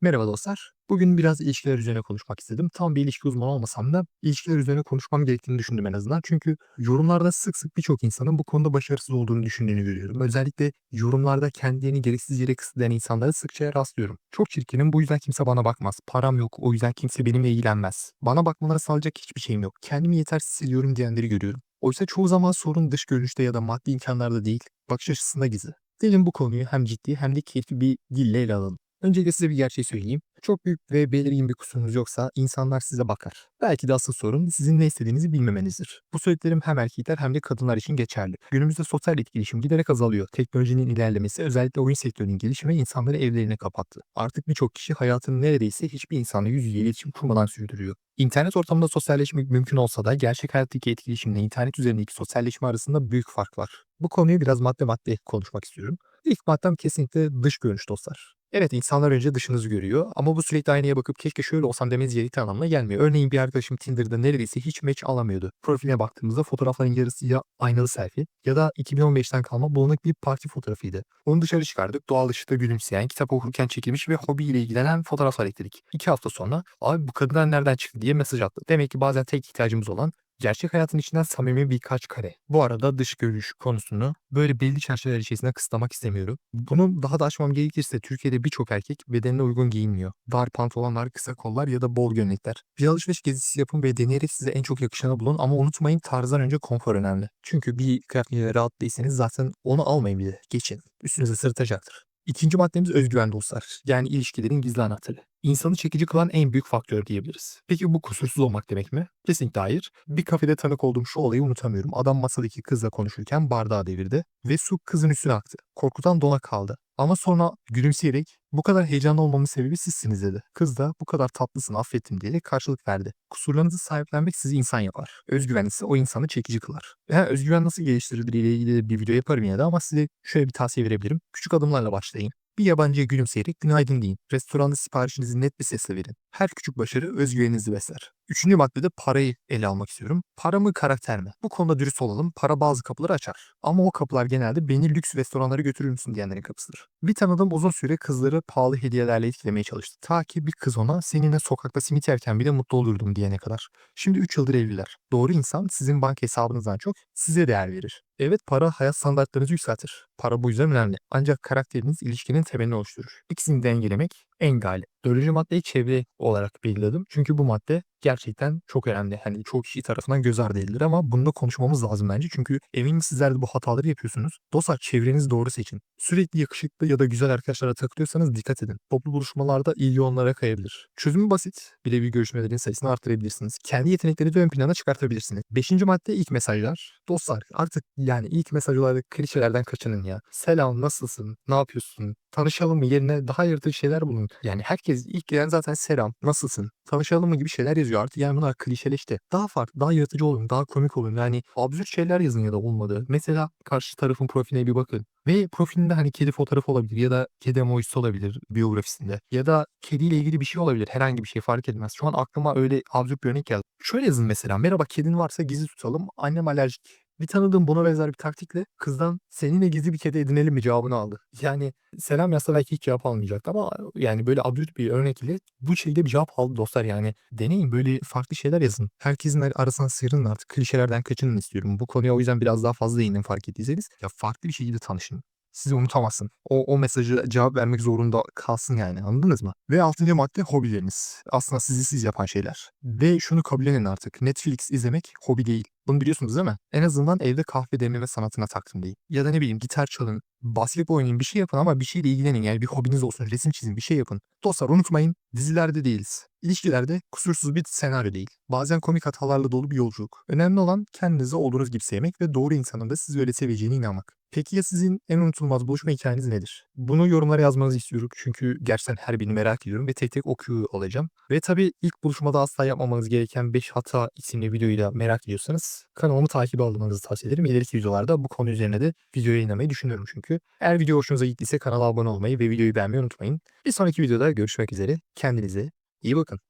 Merhaba dostlar. Bugün biraz ilişkiler üzerine konuşmak istedim. Tam bir ilişki uzmanı olmasam da ilişkiler üzerine konuşmam gerektiğini düşündüm en azından. Çünkü yorumlarda sık sık birçok insanın bu konuda başarısız olduğunu düşündüğünü görüyorum. Özellikle yorumlarda kendilerini gereksiz yere kısıtlayan insanlara sıkça rastlıyorum. Çok çirkinim bu yüzden kimse bana bakmaz. Param yok o yüzden kimse benimle ilgilenmez. Bana bakmaları sağlayacak hiçbir şeyim yok. Kendimi yetersiz hissediyorum diyenleri görüyorum. Oysa çoğu zaman sorun dış görünüşte ya da maddi imkanlarda değil, bakış açısında gizli. Gelin bu konuyu hem ciddi hem de keyifli bir dille ele alalım. Öncelikle size bir gerçeği söyleyeyim. Çok büyük ve belirgin bir kusurunuz yoksa insanlar size bakar. Belki de asıl sorun sizin ne istediğinizi bilmemenizdir. Bu söylediklerim hem erkekler hem de kadınlar için geçerli. Günümüzde sosyal etkileşim giderek azalıyor. Teknolojinin ilerlemesi özellikle oyun sektörünün gelişimi insanları evlerine kapattı. Artık birçok kişi hayatını neredeyse hiçbir insanla yüz yüze iletişim kurmadan sürdürüyor. İnternet ortamında sosyalleşmek mümkün olsa da gerçek hayattaki etkileşimle internet üzerindeki sosyalleşme arasında büyük fark var. Bu konuyu biraz madde madde konuşmak istiyorum. İlk maddem kesinlikle dış görünüş dostlar. Evet insanlar önce dışınızı görüyor ama bu sürekli aynaya bakıp keşke şöyle olsam demeniz gerektiği anlamına gelmiyor. Örneğin bir arkadaşım Tinder'da neredeyse hiç match alamıyordu. Profiline baktığımızda fotoğrafların yarısı ya aynalı selfie ya da 2015'ten kalma bulanık bir parti fotoğrafıydı. Onu dışarı çıkardık. Doğal ışıkta gülümseyen, kitap okurken çekilmiş ve hobiyle ilgilenen fotoğraflar ekledik. İki hafta sonra abi bu kadınlar nereden çıktı diye mesaj attı. Demek ki bazen tek ihtiyacımız olan gerçek hayatın içinden samimi birkaç kare. Bu arada dış görünüş konusunu böyle belli çerçeveler içerisinde kısıtlamak istemiyorum. Bunu daha da açmam gerekirse Türkiye'de birçok erkek bedenine uygun giyinmiyor. Dar pantolonlar, kısa kollar ya da bol gömlekler. Bir alışveriş gezisi yapın ve deneyerek size en çok yakışanı bulun ama unutmayın tarzdan önce konfor önemli. Çünkü bir kıyafetle rahat değilseniz zaten onu almayın bile. Geçin. Üstünüze sırtacaktır. İkinci maddemiz özgüven dostlar. Yani ilişkilerin gizli anahtarı. İnsanı çekici kılan en büyük faktör diyebiliriz. Peki bu kusursuz olmak demek mi? Kesinlikle hayır. Bir kafede tanık olduğum şu olayı unutamıyorum. Adam masadaki kızla konuşurken bardağı devirdi ve su kızın üstüne aktı. Korkudan dona kaldı. Ama sonra gülümseyerek bu kadar heyecanlı olmamın sebebi sizsiniz dedi. Kız da bu kadar tatlısın affettim diyerek karşılık verdi. Kusurlarınızı sahiplenmek sizi insan yapar. Özgüven ise o insanı çekici kılar. Yani özgüven nasıl geliştirilir ile ilgili bir video yaparım yine de ama size şöyle bir tavsiye verebilirim. Küçük adımlarla başlayın. Bir yabancıya gülümseyerek günaydın deyin. Restoranda siparişinizi net bir sesle verin. Her küçük başarı özgüveninizi besler. Üçüncü maddede parayı ele almak istiyorum. Para mı karakter mi? Bu konuda dürüst olalım. Para bazı kapıları açar. Ama o kapılar genelde beni lüks restoranlara götürür müsün diyenlerin kapısıdır. Bir tanıdığım uzun süre kızları pahalı hediyelerle etkilemeye çalıştı. Ta ki bir kız ona seninle sokakta simit yerken bile mutlu olurdum diyene kadar. Şimdi 3 yıldır evliler. Doğru insan sizin banka hesabınızdan çok size değer verir. Evet para hayat standartlarınızı yükseltir. Para bu yüzden önemli. Ancak karakteriniz ilişkinin temelini oluşturur. İkisini dengelemek en galip. Dördüncü maddeyi çevre olarak belirledim. Çünkü bu madde gerçekten çok önemli. Hani çok kişi tarafından göz ardı edilir ama bunda konuşmamız lazım bence. Çünkü eminim sizler de bu hataları yapıyorsunuz. Dostlar çevrenizi doğru seçin. Sürekli yakışıklı ya da güzel arkadaşlara takılıyorsanız dikkat edin. Toplu buluşmalarda ilgi onlara kayabilir. Çözümü basit. Birebir görüşmelerin sayısını arttırabilirsiniz. Kendi yeteneklerinizi ön plana çıkartabilirsiniz. Beşinci madde ilk mesajlar. Dostlar artık yani ilk mesajlarda klişelerden kaçının ya. Selam nasılsın? Ne yapıyorsun? Tanışalım mı yerine daha yaratıcı şeyler bulun. Yani herkes ilk gelen zaten selam, nasılsın, tanışalım mı gibi şeyler yazıyor artık. Yani bunlar klişeleşti. Daha farklı, daha yaratıcı olun, daha komik olun. Yani absürt şeyler yazın ya da olmadı. Mesela karşı tarafın profiline bir bakın. Ve profilinde hani kedi fotoğrafı olabilir ya da kedi emojisi olabilir biyografisinde. Ya da kediyle ilgili bir şey olabilir. Herhangi bir şey fark etmez. Şu an aklıma öyle absürt bir örnek geldi. Şöyle yazın mesela. Merhaba kedin varsa gizli tutalım. Annem alerjik. Bir tanıdığım buna benzer bir taktikle kızdan seninle gizli bir kedi edinelim mi cevabını aldı. Yani selam yazsa belki hiç cevap almayacaktı ama yani böyle absürt bir örnek ile bu şekilde bir cevap aldı dostlar yani. Deneyin böyle farklı şeyler yazın. Herkesin arasına sıyrılın artık klişelerden kaçının istiyorum. Bu konuya o yüzden biraz daha fazla değindim fark ettiyseniz. Ya farklı bir şekilde tanışın sizi unutamazsın. O, o mesajı cevap vermek zorunda kalsın yani anladınız mı? Ve altıncı madde hobileriniz. Aslında sizi siz yapan şeyler. Ve şunu kabullenin artık. Netflix izlemek hobi değil. Bunu biliyorsunuz değil mi? En azından evde kahve demleme sanatına taktım değil. Ya da ne bileyim gitar çalın, basketbol oynayın bir şey yapın ama bir şeyle ilgilenin yani bir hobiniz olsun, resim çizin bir şey yapın. Dostlar unutmayın dizilerde değiliz. İlişkilerde kusursuz bir senaryo değil. Bazen komik hatalarla dolu bir yolculuk. Önemli olan kendinizi olduğunuz gibi sevmek ve doğru insanın da sizi öyle seveceğine inanmak. Peki ya sizin en unutulmaz buluşma hikayeniz nedir? Bunu yorumlara yazmanızı istiyorum çünkü gerçekten her birini merak ediyorum ve tek tek okuyor olacağım. Ve tabii ilk buluşmada asla yapmamanız gereken 5 hata isimli videoyu merak ediyorsanız kanalımı takip almanızı tavsiye ederim. İleriki videolarda bu konu üzerine de video yayınlamayı düşünüyorum çünkü. Eğer video hoşunuza gittiyse kanala abone olmayı ve videoyu beğenmeyi unutmayın. Bir sonraki videoda görüşmek üzere. Kendinize iyi bakın.